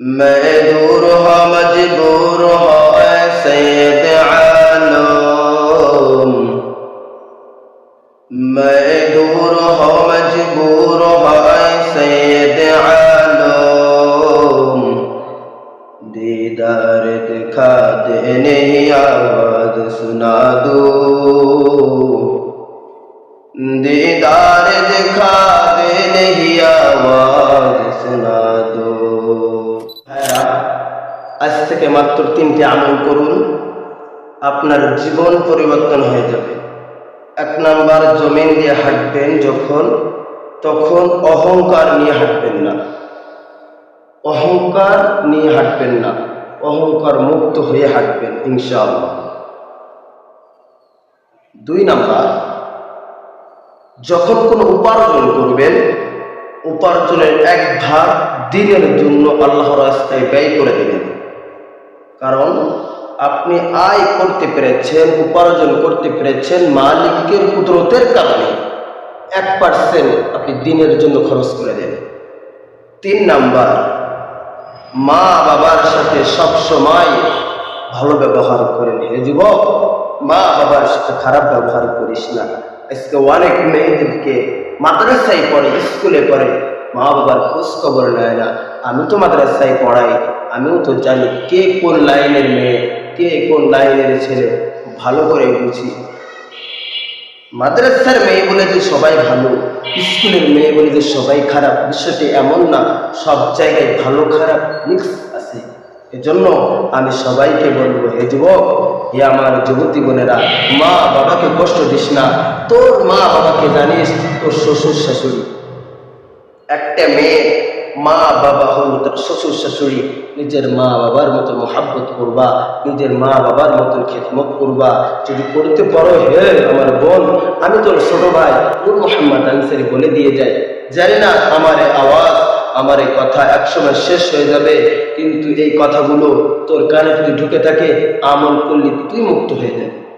میں دور ہا مجبور ہا سید عالم میں دور ہا مجبور ہا سید عالم دیدار دکھا دینے آواز سنا دو دیدار دکھا دینے آواز سنا আজ থেকে মাত্র তিনটি আমল করুন, আপনার জীবন পরিবর্তন হয়ে যাবে। এক নাম্বার, জমিন দিয়ে হাঁটবেন যখন, তখন অহংকার নিয়ে হাঁটবেন না। অহংকার নিয়ে হাঁটবেন না, অহংকার মুক্ত হয়ে হাঁটবেন, ইনশাআল্লাহ। দুই নাম্বার, যখন কোনো উপার্জন করবেন, উপার্জনের এক ভাগ দিনের জন্য আল্লাহর রাস্তায় ব্যয় করে দেবেন। কারণ আপনি আয় করতে পেরেছেন, উপার্জন করতে পেরেছেন মালিকের কুদরতের কারণে। এক পার্সেন্ট আপনি দিনের জন্য খরচ করে দেন। তিন নাম্বার মা বাবার সাথে সব সময় ভালো ব্যবহার করেন। হে যুবক মা বাবার সাথে খারাপ ব্যবহার করিস না। আজকে অনেক মেয়েদেরকে মাদ্রাসায় পড়ে, স্কুলে পড়ে মা বাবার খোঁজ খবর নেয় না। আমি তো মাদ্রাসায় পড়াই, আমিও তো জানি কে কোন লাইনের মেয়ে, কে কোন লাইনের ছেলে, ভালো করে বুঝি। মাদ্রাসার মেয়ে বলে যে সবাই ভালো, স্কুলের মেয়ে বলে যে সবাই খারাপ বিষয়টি এমন না, সব জায়গায় ভালো খারাপ মিক্স আছে। এজন্য আমি সবাইকে বলব, হে যুবক, হে আমার যুবতী বোনেরা, মা বাবাকে কষ্ট দিস না, তোর মা বাবাকে জানিস তোর শ্বশুর শাশুড়ি। একটা মেয়ে মা বাবা হল তার শ্বশুর শাশুড়ি, নিজের মা বাবার মতো মোহাব্বত করবা, নিজের মা বাবার মতন খেদমত করবা। যদি করতে পারো, হে আমার বোন, আমি তোর ছোট ভাই, নূর মোহাম্মদ আনসারি বলে দিয়ে যাই। জানি না আমার আওয়াজ, আমার এই কথা একসময় শেষ হয়ে যাবে, কিন্তু এই কথাগুলো তোর কানে যদি ঢুকে থাকে, আমল করলে তুই মুক্ত হয়ে যাবে।